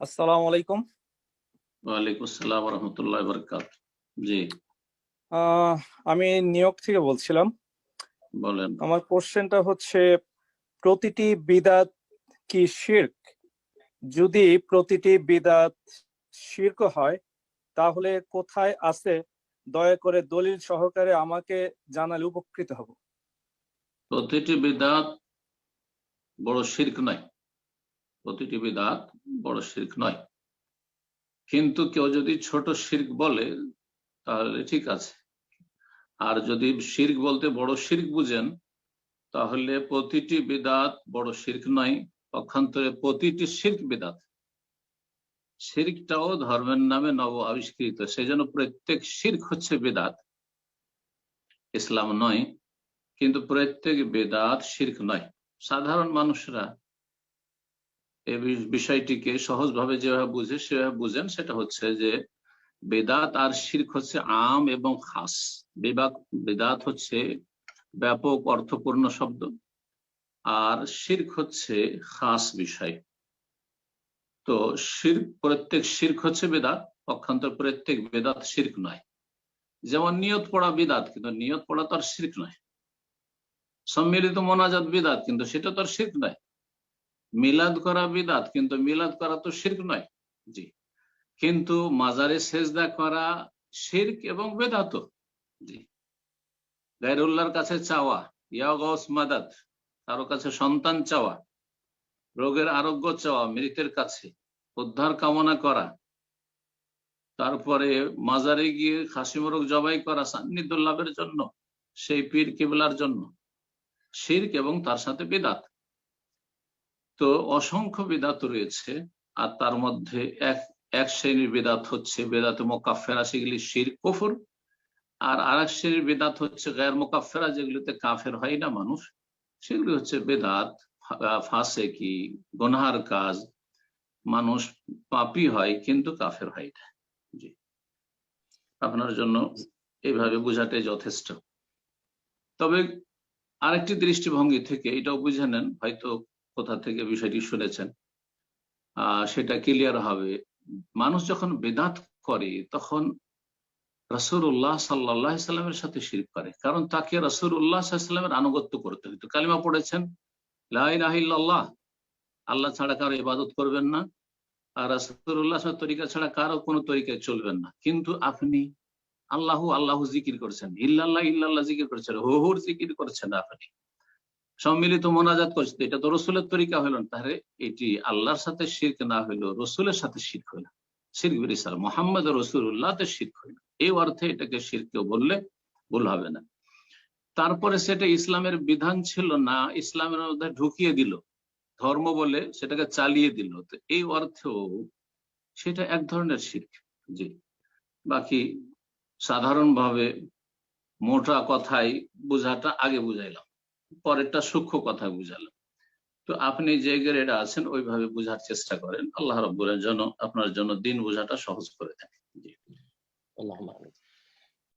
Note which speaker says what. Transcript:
Speaker 1: আসসালামু আলাইকুম।
Speaker 2: ওয়ালাইকুম আসসালাম রহমতুল্লাহ বরকাত জি।
Speaker 1: আমি নিয়োগ থেকে বলছিলাম।
Speaker 2: বলেন।
Speaker 1: আমার কোশ্চেনটা হচ্ছে প্রতিটি বিদাত কি শির্ক? যদি প্রতিটি বিদাত শির্ক হয় তাহলে কোথায় আছে? দয়া করে দলিল সহকারে আমাকে জানালে উপকৃত হব।
Speaker 2: প্রতিটি বিদাত বড় শির্ক নয় প্রতিটি বিদাত বড় শির্ক নয়। কিন্তু কেউ যদি ছোট শির্ক বলে, তাহলে ঠিক আছে। আর যদি শির্ক বলতে বড় শির্ক বুঝেন, তাহলে প্রতিটি বিদাত বড় শির্ক নয়, পক্ষান্তরে প্রতিটি শির্ক বিদাত। শির্কটাও ধর্মের নামে নব আবিষ্কৃত সেই জন্য প্রত্যেক শির্ক হচ্ছে বেদাত। ইসলাম নয়, কিন্তু প্রত্যেক বেদাত শির্ক নয়। সাধারণ মানুষরা এই বিষয়টিকে সহজভাবে যেভাবে বুঝে, সেভাবে বুঝেন, সেটা হচ্ছে যে বেদাত আর শির্ক হচ্ছে আম এবং খাস। বিবাক বেদাত হচ্ছে ব্যাপক অর্থপূর্ণ শব্দ আর শির্ক হচ্ছে খাস বিষয়। তো শির্ক প্রত্যেক শির্ক হচ্ছে বেদাত, পক্ষান্তর প্রত্যেক বেদাত শির্ক নয়। যেমন নিয়ত পড়া বিদাত, কিন্তু নিয়ত পড়া তো আর শির্ক নয়। সম্মিলিত মোনাজাত বিদাত, কিন্তু সেটা তো আর শির্ক নয়। মিলাদ করা বিদাত, কিন্তু মিলাদ করা তো শির্ক নয়। জি। কিন্তু মাজারে সেজদা করা শির্ক এবং বেদাত। জি। গাইরুল্লাহর কাছে চাওয়া, ইয়া গস মাদাত কারও কাছে সন্তান চাওয়া, রোগের আরোগ্য চাওয়া, মৃতের কাছে উদ্ধার কামনা করা, তারপরে মাজারে গিয়ে খাসি মোরগ জবাই করা সান্নিধ্য লাভের জন্য, সেই পীর কেবলার জন্য, শির্ক এবং তার সাথে বেদাত। তো অসংখ্য বেদাত রয়েছে, আর তার মধ্যে এক এক শ্রেণির বেদাত হচ্ছে বেদাত মোকাফেরা, সেগুলি শির, কফর। আর আর এক শ্রেণির বেদাত হচ্ছে গায়ের মোকাফেরা, যেগুলিতে কাফের হয় না মানুষ। সেগুলি হচ্ছে বেদাত ফাঁসে কি, গনহার কাজ। মানুষ পাপি হয় কিন্তু কাফের হয় না। জি। আপনার জন্য এইভাবে বোঝাটাই যথেষ্ট। তবে আরেকটি দৃষ্টিভঙ্গি থেকে এটাও বুঝে নেন, হয়তো কোথা থেকে বিষয়টি শুনেছেন। সেটা ক্লিয়ার হবে। মানুষ যখন বেদাত করে, তখন রসুল্লাহ সাল্লাহ সাল্লামের সাথে শির করে। কারণ তাকে রসুল্লাহ সাল্লামের আনুগত্য করতে হইতো। কালিমা পড়েছেন লাহ আল্লাহ ছাড়া কারও ইবাদত করবেন না। আর রসুল্লাহ তরিকা ছাড়া কারও কোনো তরিকায় চলবেন না। কিন্তু আপনি আল্লাহ আল্লাহ জিকির করছেন। ইল্লাল্লাহ ইল্লাল্লাহ জিকির করছেন। হুহুর জিকির করছেন আপনি। সম্মিলিত মোনাজাত করছে। এটা তো রসুলের তরিকা হইল না। তাহলে এটি আল্লাহর সাথে শির্ক না হইল রসুলের সাথে শির্ক হইল শির্ক বিরিসাল মোহাম্মদ রসুল্লাহতে শির্ক হইল এই অর্থে এটাকে শির্ক বললে ভুল হবে না। তারপরে সেটা ইসলামের বিধান ছিল না। ইসলামের মধ্যে ঢুকিয়ে দিল। ধর্ম বলে সেটাকে চালিয়ে দিল। তো এই অর্থেও সেটা এক ধরনের শির্ক। জি। বাকি সাধারণভাবে মোটা কথাই বোঝাটা আগে বুঝাইলাম। পরেরটা সূক্ষ্ম কথা বুঝালেন তো আপনি যে গ্রেড আছেন, ওইভাবে বোঝার চেষ্টা করেন। আল্লাহ রব্বুলের জন্য আপনার জন্য দিন বোঝাটা সহজ করে দেন।
Speaker 3: আল্লাহ